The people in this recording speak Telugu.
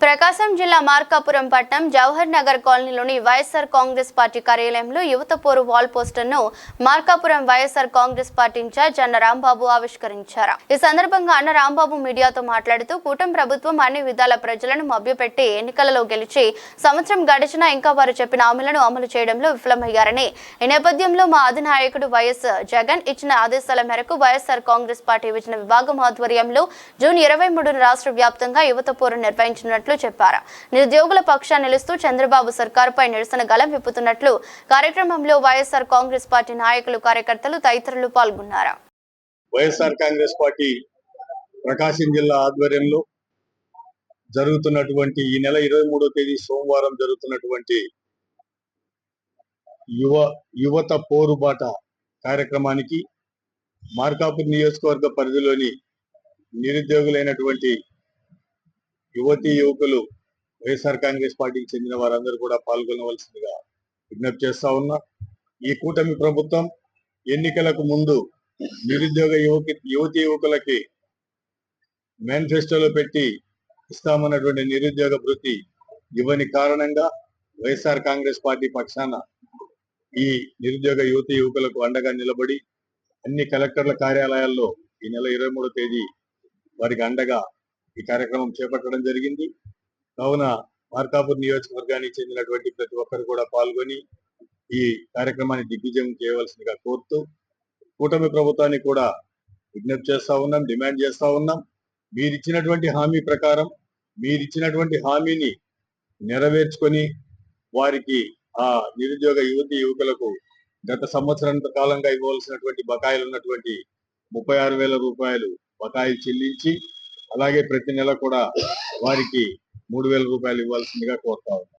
ప్రకాశం జిల్లా మార్కాపురం పట్నం జవహర్ నగర్ కాలనీలోని వైఎస్ఆర్ కాంగ్రెస్ పార్టీ కార్యాలయంలో యువత పోరు వాల్ పోస్టర్ను Markapuram YSR Congress Party in charge Anna Rambabu ఆవిష్కరించారు. ఈ సందర్భంగా అన్న రాంబాబు మీడియాతో మాట్లాడుతూ కూటమి ప్రభుత్వం అన్ని విధాల ప్రజలను మభ్యపెట్టి ఎన్నికలలో గెలిచి సంవత్సరం గడిచినా ఇంకా వారు చెప్పిన హామీలను అమలు చేయడంలో విఫలమయ్యారని. ఈ నేపథ్యంలో మా అధినాయకుడు వైఎస్ జగన్ ఇచ్చిన ఆదేశాల మేరకు వైఎస్ఆర్ కాంగ్రెస్ పార్టీ విభజన విభాగం ఆధ్వర్యంలో జూన్ ఇరవై మూడున రాష్ట్ర వ్యాప్తంగా యువత పోరు నిర్వహించినట్లు చెప్పారు. నిరుద్యోగుల పక్షాన్ని నిలుస్తూ చంద్రబాబు సర్కారుపై నిరసన గలం విప్పుతున్నట్లు కార్యక్రమంలో వైఎస్ఆర్ కాంగ్రెస్ పార్టీ నాయకులు కార్యకర్తలు తదితరులు పాల్గొన్నారు. వైఎస్ఆర్ కాంగ్రెస్ పార్టీ ప్రకాశం జిల్లా ఆధ్వర్యంలో జరుగుతున్నటువంటి ఈ నెల ఇరవై మూడో తేదీ సోమవారం జరుగుతున్నటువంటి యువ యువత పోరుబాట కార్యక్రమానికి మార్కాపూర్ నియోజకవర్గ పరిధిలోని నిరుద్యోగులైనటువంటి యువతి యువకులు వైఎస్ఆర్ కాంగ్రెస్ పార్టీకి చెందిన వారందరూ కూడా పాల్గొనవలసిందిగా విజ్ఞప్తి చేస్తా ఉన్నా. ఈ కూటమి ప్రభుత్వం ఎన్నికలకు ముందు నిరుద్యోగ యువకి యువతి యువకులకి మేనిఫెస్టోలో పెట్టి ఇస్తామన్నటువంటి నిరుద్యోగ భృతి ఇవ్వని కారణంగా వైఎస్ఆర్ కాంగ్రెస్ పార్టీ పక్షాన ఈ నిరుద్యోగ యువతి యువకులకు అండగా నిలబడి అన్ని కలెక్టర్ల కార్యాలయాల్లో ఈ నెల ఇరవై మూడో తేదీ వారికి అండగా ఈ కార్యక్రమం చేపట్టడం జరిగింది. కావున మార్కాపూర్ నియోజకవర్గానికి చెందినటువంటి ప్రతి ఒక్కరు కూడా పాల్గొని ఈ కార్యక్రమాన్ని దిగ్విజయం చేయవలసిందిగా కోరుతూ కూటమి ప్రభుత్వాన్ని కూడా విజ్ఞప్తి చేస్తా ఉన్నాం డిమాండ్ చేస్తా ఉన్నాం. మీరిచ్చినటువంటి హామీ ప్రకారం మీరిచ్చినటువంటి హామీని నెరవేర్చుకొని వారికి ఆ నిరుద్యోగ యువతి యువకులకు గత సంవత్సరం కాలంగా ఇవ్వవలసినటువంటి బకాయిలు ఉన్నటువంటి ముప్పై ఆరు వేల రూపాయలు బకాయిలు చెల్లించి అలాగే ప్రతి నెల కూడా వారికి మూడు వేల రూపాయలు ఇవ్వాల్సిందిగా కోరుతా ఉన్నాం.